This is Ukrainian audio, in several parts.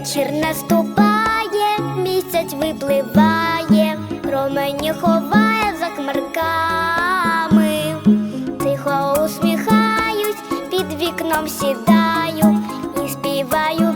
Вечір наступає, місяць випливає, промені ховає за хмарками, тихо усміхаюсь, під вікном сідаю і співаю.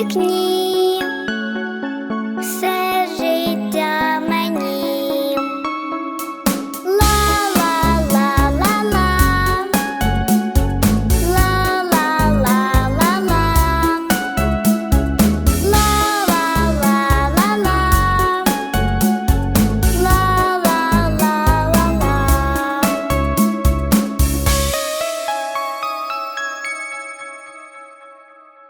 вікні.